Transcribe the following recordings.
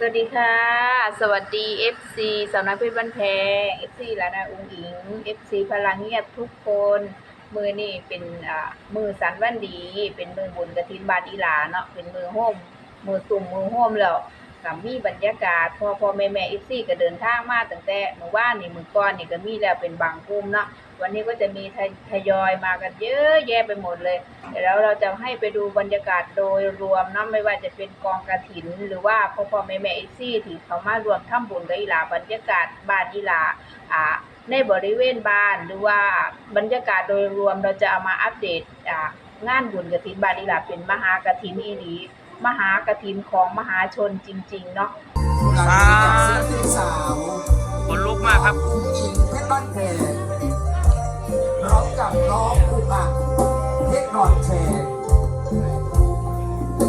สวัสดีค่ะ สวัสดี FC สำนักเพชรบ้านแพง FC ลานาอุ้งอิง FC พลังเงียบทุกคน มือนี่เป็นอ่ามือสันวันดี เป็นมือบุญกระถินบานอีหลาเนาะเป็นมือโฮมมือตุ่มมือโฮมแล้ว กับมีบรรยากาศพอพอแม่แม่ FC ก็เดินทางมาตั้งแต่เมื่อวานนี่มือก่อนนี่ก็มีแล้วเป็นบางกลุ่มเนาะวันนี้ก็จะมีทยอยมากันเยอะแยะไปหมดเลยเดี๋ยวเราจะให้ไปดูบรรยากาศโดยรวมเนาะไม่ว่าจะเป็นกองกระถิน หรือว่าพ่อพ่อแม่แม่เอซี่ที่เขามารวมทำบุญกับอีหลาบรรยากาศบ้านอีหลาอ่าในบริเวณบ้านหรือว่าบรรยากาศโดยรวมเราจะเอามาอัปเดตงานบุญกระถินบ้านอีลาเป็นมหากระถินอีหลี มหากระถินของมหาชนจริง ๆ เนาะสาศิลปินสาวคนลุกมากครับผู้หญิงเพชรบ้านแพงพร้อมกับน้องอุอังเพชรนอนแชร์โอ้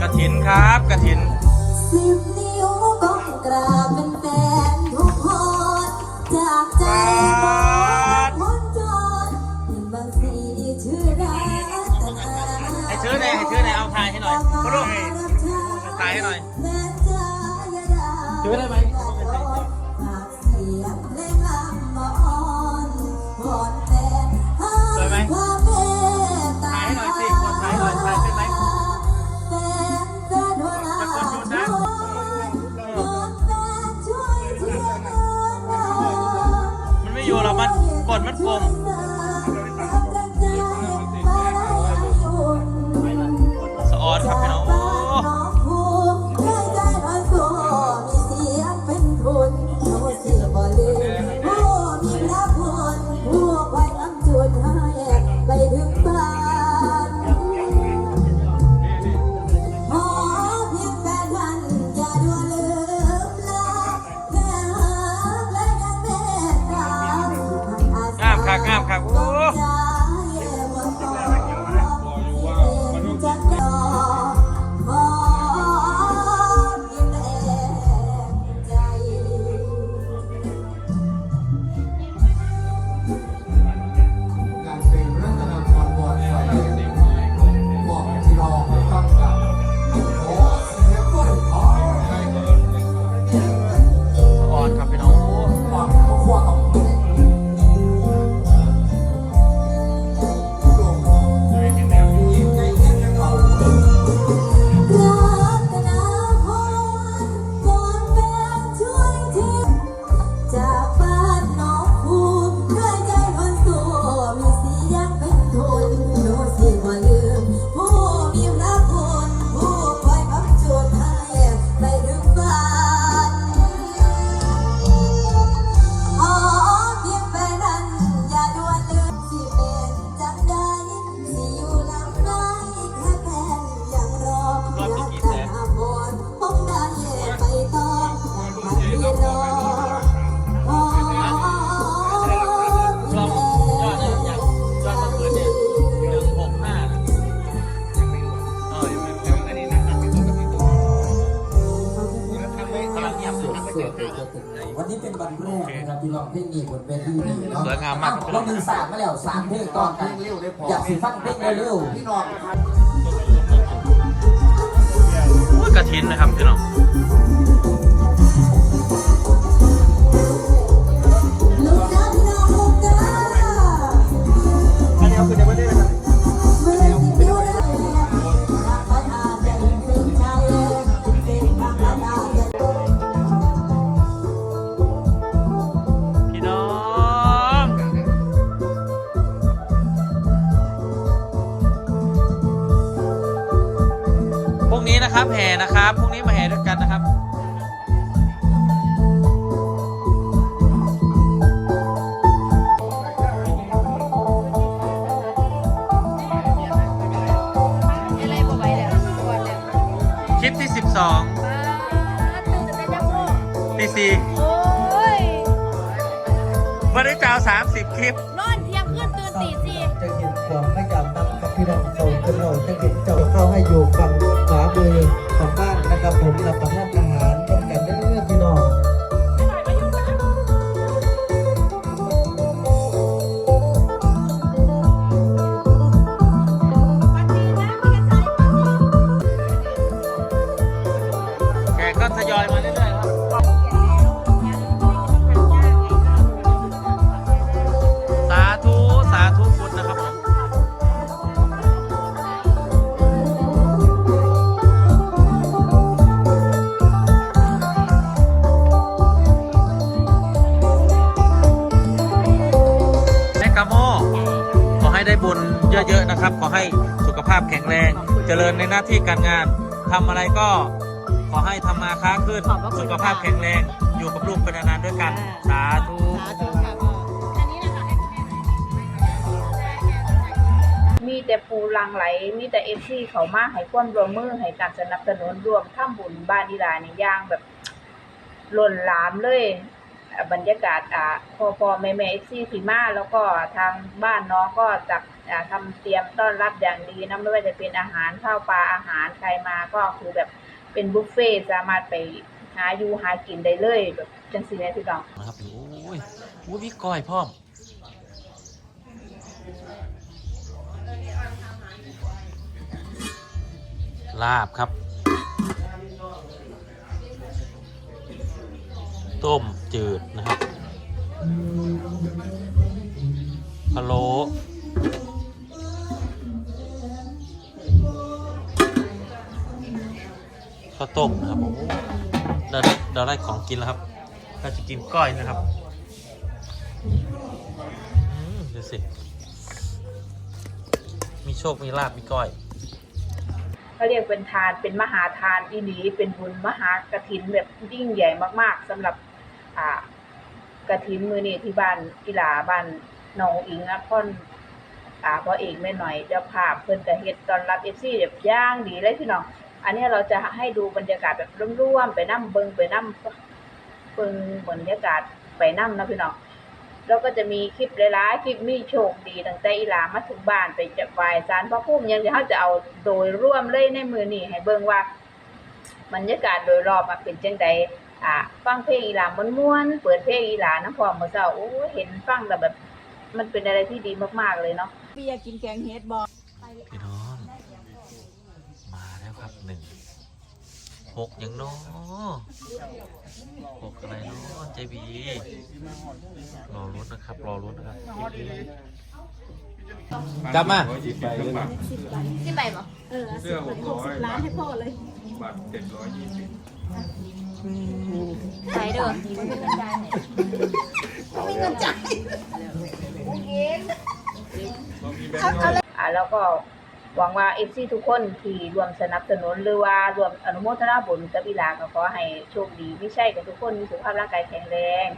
กระถินครับกระถิน เอาถ่ายให้หน่อยพรุ่งถ่ายให้หน่อยแม่จ้าอย่าด่าชื่อได้ไหม งียบอยู่ทำไม่เสร็จวันนี้เป็นวันแรกนะครับที่ร้องเพลงนี้บนเวทีนี้เนาะสวยงามมากครับเรามีสามมาแล้วสามเพลงตอนกันอยากสิฟังเพลงเร็วๆพี่น้องโอ้ยกระถินนะครับพี่น้อง นี้นะครับแห่นะครับพรุ่งนี้มาแห่ด้วยกันนะครับอะไรบ่ไหวแล้วก่อนแล้วคลิปที่12ตื่นแต่จะพูดตีสี่โอ้ย วันนี้จะเอา30 คลิป นอนเที่ยงคืนตื่นตีสี่จะเห็นความไม่ยอมรับกับพี่น้องเขาเป็นเราจะเห็นเจ้าเข้าให้อยู่ฝั่งขวามือ ของบ้านนะครับผมเราประทับใจ อให้สุขภาพแข็งแรง เจริญในหน้าที่การงานทำอะไรก็ขอให้ทำมาค้าขึ้นขอบพระคุณสุขภาพค่ะแข็งแรง อยู่กับลูกเป็นนานๆด้วยกัน สาธุสาธุค่ะพ่ออันนี้นะคะให้คุณแม่หน่อยมีแต่ปูรังไหล มีแต่เอฟซีเขามาให้ความร่วมมือให้การสนับสนุนรวมทำบุญบ้านอีหลานี่อย่างแบบล้นหลามเลยอะ บรรยากาศอ่าพอพอแม่แม่เอฟซีที่มาแล้วก็ทางบ้านน้องก็จัดอ่าทำเตรียมต้อนรับอย่างดีนะไม่ว่าจะเป็นอาหารข้าวปลาอาหารใครมาก็คือแบบเป็นบุฟเฟ่ต์สามารถไปหาอยู่หากินได้เลยแบบจังซี่แม่พี่น้อง นะครับโอ้ยโอ้ยพี่ก้อยพ่อมลาบครับ ต้มจืดนะครับพะโล้ข้าวต้มนะครับผมเดี๋ยวได้เดี๋ยวได้ของกินแล้วครับก็จะกินก้อยนะครับดูสิ มีโชค มีลาบมีก้อยเขาเรียกเป็นทานเป็นมหาทานอีหลีเป็นบุญมหากฐินแบบยิ่งใหญ่มากๆสำหรับ อ่ากฐินมือนี่ที่บ้านกีฬาบ้านหนองอิงนครอ่าพ่อเอกแม่หน่อยเจ้าภาพเพิ่นก็เฮ็ดตอนรับ FC แบบย่างดีเลยพี่น้อง อันนี้เราจะให้ดูบรรยากาศแบบร่วมๆไปนํเบิงไปนํเบิงบรรยากาศไปนํนะพี่น้องแล้วก็จะมีคลิปหลายๆคลิปมีโชคดีตั้งแต่อีหลามาถึงบ้านไปจะไหว้าลพระภูมิยังเดี๋ยวเขาจะเอาโดยร่วมเลยในมือนี้ให้เบิ่งว่าบรรยากาศโดยรอบมันเป็นจังใด อ่าฟังเพลงอีหลาม่วนๆเปิดเพลงอีหลาน้ำพอมื้อเช้าโอ้ยเห็นฟังแล้วแบบ มันเป็นอะไรที่ดีมากๆเลยเนาะพี่อยากกินแกงเฮ็ดบอพี่น้องมาแล้วครับหนึ่งหกอย่างน้อหกอะไรน้อเจบีรอรุ้นนะครับ รอรุ้นนะครับกลับมาที่ใบบ่เออเสื้อหกสิบล้านให้พ่อเลยบัตรเจ็ดร้อยยี่สิบ ใส่เด้ออ่าแล้วก็หวังว่า FC ทุกคนที่รวมสนับสนุนหรือว่ารวมอนุโมทนาบุญกับอีหลาก็ขอให้โชคดี ไม่ใช่กับทุกคนมีสุขภาพร่างกายแข็งแรง